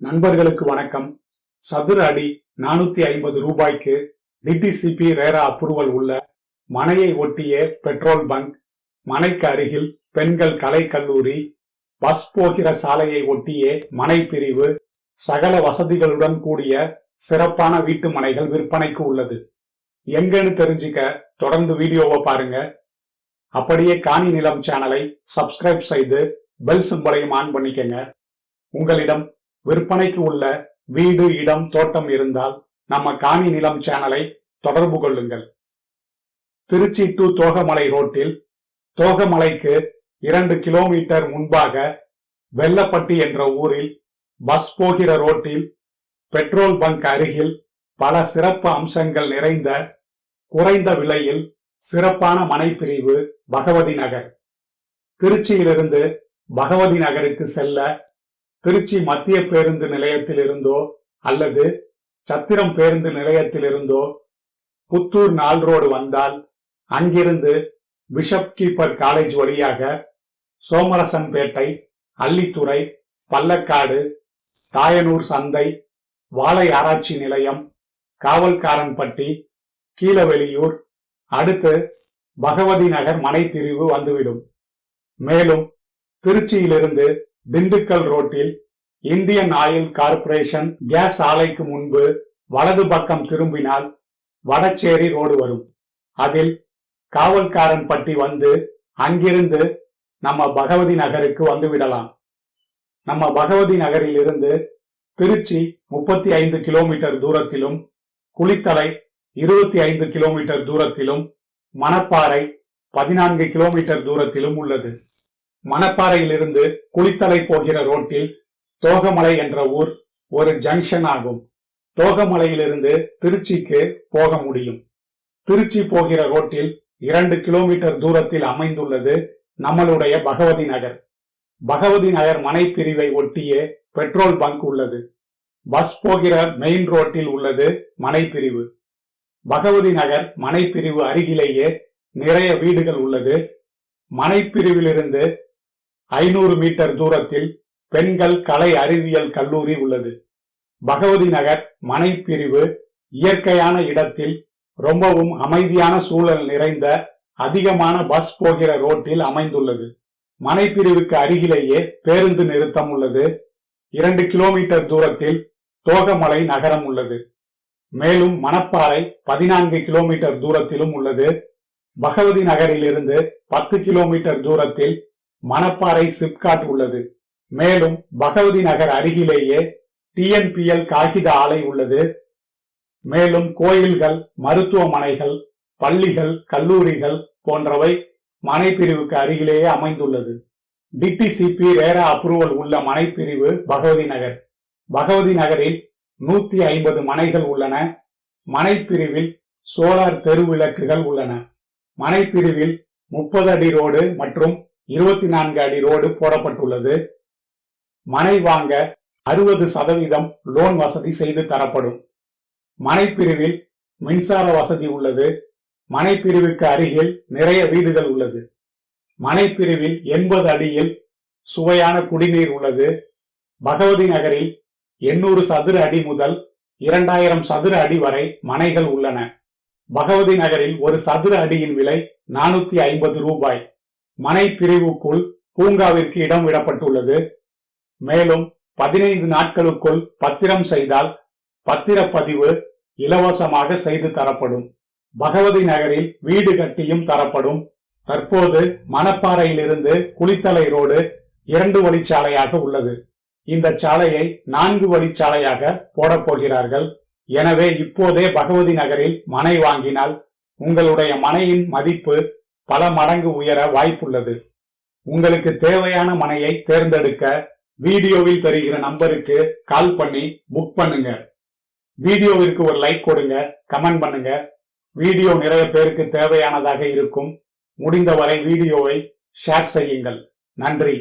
நண்பர்களுக்கு வணக்கம். சதுர அடி நானூத்தி ஐம்பது ரூபாய்க்கு டிடிசிபி ரேரா அப்ரூவல் உள்ள மனையை ஒட்டிய பெட்ரோல் பங்க் மனைக்கு அருகில் பெண்கள் கலை கல்லூரி பஸ் போகிற சாலையை ஒட்டிய மனை பிரிவு சகல வசதிகளுடன் கூடிய சிறப்பான வீட்டு மனைகள் விற்பனைக்கு உள்ளது. எங்கன்னு தெரிஞ்சுக்க தொடர்ந்து வீடியோவை பாருங்க. அப்படியே காணி நிலம் சேனலை சப்ஸ்கிரைப் செய்து பெல் சிம்பலையும் ஆன் பண்ணிக்கங்க. உங்களிடம் விற்பனைக்கு உள்ள வீடு இடம் தோட்டம் இருந்தால் நம்ம காணி நிலம் சேனலை தொடர்பு கொள்ளுங்கள். திருச்சி டு தோகமலை ரோட்டில் தோகமலைக்கு இரண்டு கிலோமீட்டர் முன்பாக வெள்ளப்பட்டி என்ற ஊரில் பஸ் போகிற ரோட்டில் பெட்ரோல் பங்க் அருகில் பல சிறப்பு அம்சங்கள் நிறைந்த குறைந்த விலையில் சிறப்பான மனைப்பிரிவு பகவதி நகர். திருச்சியிலிருந்து பகவதி நகருக்கு செல்ல திருச்சி மத்திய பேருந்து நிலையத்தில் இருந்தோ அல்லது சத்திரம் பேருந்து நிலையத்தில் இருந்தோ புத்தூர் நாள் ரோடு வந்தால் அங்கிருந்து பிஷப் கீப்பர் காலேஜ் வழியாக சோமரசன்பேட்டை அள்ளித்துறை பல்லக்காடு தாயனூர் சந்தை வாழை ஆராய்ச்சி நிலையம் காவல்காரன்பட்டி கீழவெளியூர் அடுத்து பகவதி நகர் மனைப்பிரிவு வந்துவிடும். மேலும் திருச்சியிலிருந்து திண்டுக்கல் ரோட்டில் இந்தியன் ஆயில் கார்பரேஷன் கேஸ் ஆலைக்கு முன்பு வலது பக்கம் திரும்பினால் வடச்சேரி ரோடு வரும். அதில் காவல்காரன் பட்டி வந்து அங்கிருந்து நம்ம பகவதி நகருக்கு வந்து விடலாம். நம்ம பகவதி நகரில் இருந்து திருச்சி முப்பத்தி ஐந்து கிலோமீட்டர் தூரத்திலும் குளித்தலை இருபத்தி ஐந்து கிலோமீட்டர் தூரத்திலும் மணப்பாறை பதினான்கு கிலோமீட்டர் தூரத்திலும் உள்ளது. மணப்பாறையிலிருந்து குளித்தலை போகிற ரோட்டில் தோகமலை என்ற ஊர் ஒரு ஜங்ஷன் ஆகும். தோகமலையிலிருந்து திருச்சிக்கு போக முடியும். திருச்சி போகிற ரோட்டில் இரண்டு கிலோமீட்டர் தூரத்தில் அமைந்துள்ளது நம்மளுடைய பகவதி நகர். பகவதி நகர் மனை பிரிவை ஒட்டியே பெட்ரோல் பங்க் உள்ளது. பஸ் போகிற மெயின் ரோட்டில் உள்ளது மனை பிரிவு பகவதி நகர் மனை பிரிவு அருகிலேயே நிறைய வீடுகள் உள்ளது. மனைப்பிரிவிலிருந்து ஐநூறு மீட்டர் தூரத்தில் பெண்கள் கலை அறிவியல் கல்லூரி உள்ளது. பகவதி நகர் மனைப்பிரிவு இயற்கையான இடத்தில் ரொம்பவும் அமைதியான சூழல் நிறைந்த அதிகமான பஸ் போகிற ரோட்டில் அமைந்துள்ளது. மனைப்பிரிவுக்கு அருகிலேயே பேருந்து நிறுத்தம் உள்ளது. இரண்டு கிலோமீட்டர் தூரத்தில் தோகமலை நகரம் உள்ளது. மேலும் மணப்பாறை பதினான்கு கிலோமீட்டர் தூரத்திலும் உள்ளது. பகவதி நகரிலிருந்து பத்து கிலோமீட்டர் தூரத்தில் மணப்பாறை சிப்காட் உள்ளது. மேலும் பகவதி நகர் அருகிலேயே டிஎன்பிஎல் காகித ஆலை உள்ளது. மேலும் கோயில்கள் மருத்துவமனைகள் பள்ளிகள் கல்லூரிகள் போன்றவை மனைப்பிரிவுக்கு அருகிலேயே அமைந்துள்ளது. டிடிசிபி ரேரா அப்ரூவல் உள்ள மனைப்பிரிவு பகவதி நகர். பகவதி நகரில் நூத்தி ஐம்பது மனைகள் உள்ளன. மனைப்பிரிவில் சோலார் தெருவிளக்குகள் உள்ளன. மனைப்பிரிவில் முப்பது அடி ரோடு மற்றும் இருபத்தி நான்கு அடி ரோடு போடப்பட்டுள்ளது. மனை வாங்க அறுபது சதவீதம் லோன் வசதி செய்து தரப்படும். மனை பிரிவில் மின்சார வசதி உள்ளது. மனைப்பிரிவுக்கு அருகில் நிறைய வீடுகள் உள்ளது. மனைப்பிரிவில் எண்பது அடியில் சுவையான குடிநீர் உள்ளது. பகவதி நகரில் எண்ணூறு சதுர அடி முதல் இரண்டாயிரம் சதுர அடி வரை மனைகள் உள்ளன. பகவதி நகரில் ஒரு சதுர அடியின் விலை நானூத்தி ஐம்பது ரூபாய். மனை பிரிவுக்குள் பூங்காவிற்கு இடம் விடப்பட்டுள்ளது. மேலும் பதினைந்து நாட்களுக்குள் பத்திரம் செய்தால் பத்திரப்பதிவு இலவசமாக செய்து தரப்படும். பகவதி நகரில் வீடு கட்டியும் தரப்படும். தற்போது மணப்பாறையிலிருந்து குளித்தலை ரோடு இரண்டு வழிச்சாலையாக உள்ளது. இந்த சாலையை நான்கு வழிச்சாலையாக போடப்போகிறார்கள் எனவே இப்போதே பகவதி நகரில் மனை வாங்கினால் உங்களுடைய மனையின் மதிப்பு பல மடங்கு உயர வாய்ப்புள்ளது. உங்களுக்கு தேவையான மனையை தேர்ந்தெடுக்க வீடியோவில் தெரிகிற நம்பருக்கு கால் பண்ணி புக் பண்ணுங்க. வீடியோவிற்கு ஒரு லைக் கொடுங்க கமெண்ட் பண்ணுங்க. வீடியோ நிறைய பேருக்கு தேவையானதாக இருக்கும். முடிந்தவரை வீடியோவை ஷேர் செய்யுங்கள். நன்றி.